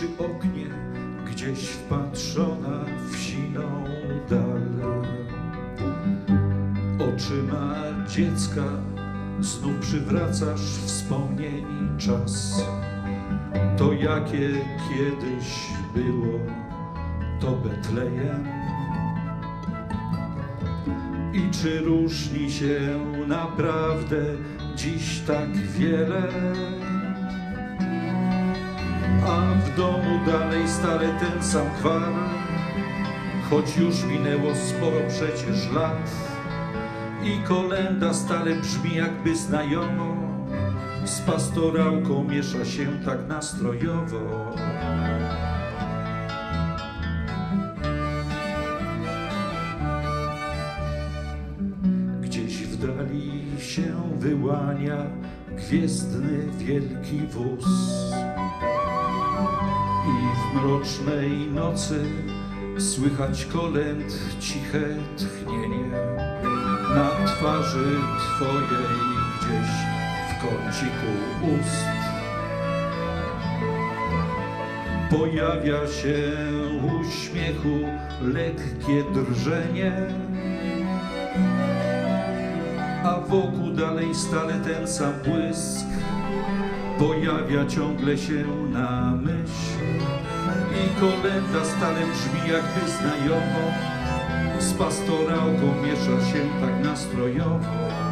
Przy oknie, gdzieś wpatrzona w siną dal. Oczyma dziecka znów przywracasz wspomnieni czas. To jakie kiedyś było, to Betlejem. I czy różni się naprawdę dziś tak wiele? A w domu dalej stale ten sam gwar, choć już minęło sporo przecież lat. I kolenda stale brzmi jakby znajomo, z pastorałką miesza się tak nastrojowo. Gdzieś w dali się wyłania gwiezdny wielki wóz. I w mrocznej nocy słychać kolęd ciche tchnienie. Na twarzy twojej gdzieś w kąciku ust. Pojawia się uśmiechu lekkie drżenie. A wokół dalej stale ten sam błysk pojawia ciągle się na myśl. I kolenda stale brzmi jakby znajomo. Z pastorałką miesza się tak nastrojowo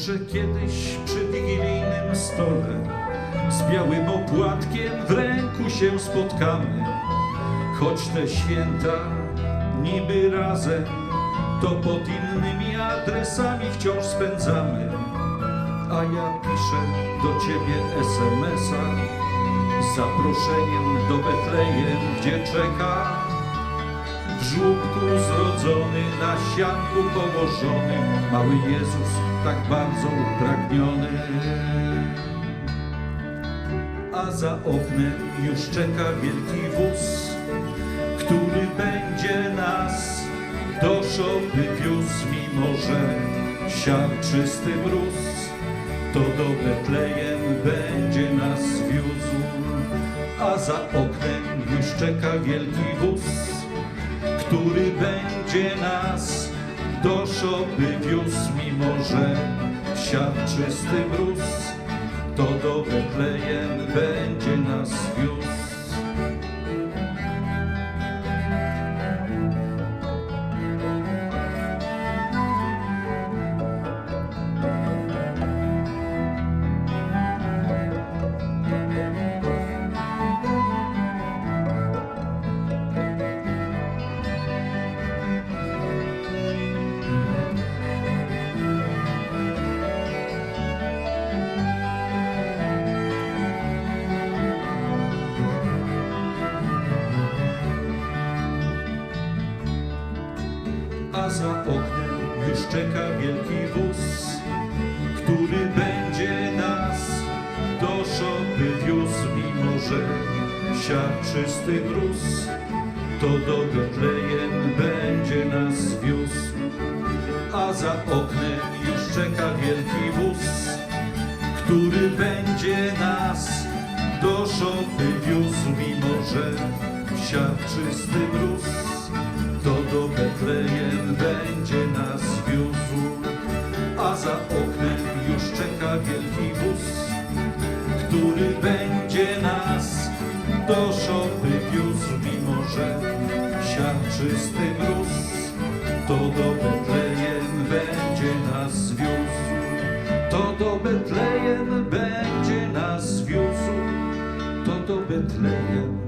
Może kiedyś przy wigilijnym stole z białym opłatkiem w ręku się spotkamy, choć te święta niby razem, to pod innymi adresami wciąż spędzamy. A ja piszę do ciebie SMS-a z zaproszeniem do Betlejem, gdzie czeka w żłóbku zrodzony, na sianku położony, mały Jezus tak bardzo upragniony. A za oknem już czeka wielki wóz, który będzie nas do szopy wiózł, mimo że siarczysty mróz, to do Betlejem będzie nas wiózł. A za oknem już czeka wielki wóz, który będzie nas do szopy wiózł, mimo że siarczysty mróz, to do Betlejem będzie nas wiózł. Za oknem już czeka wielki wóz, który będzie nas do szopy wiózł, mimo że siarczysty mróz, to do Betlejem będzie nas wiózł. A za oknem już czeka wielki wóz, który będzie nas do szopy wiózł, mimo że siarczysty mróz to do to do Betlejem będzie nas wiózł, to do Betlejem będzie nas wiózł, to do Betlejem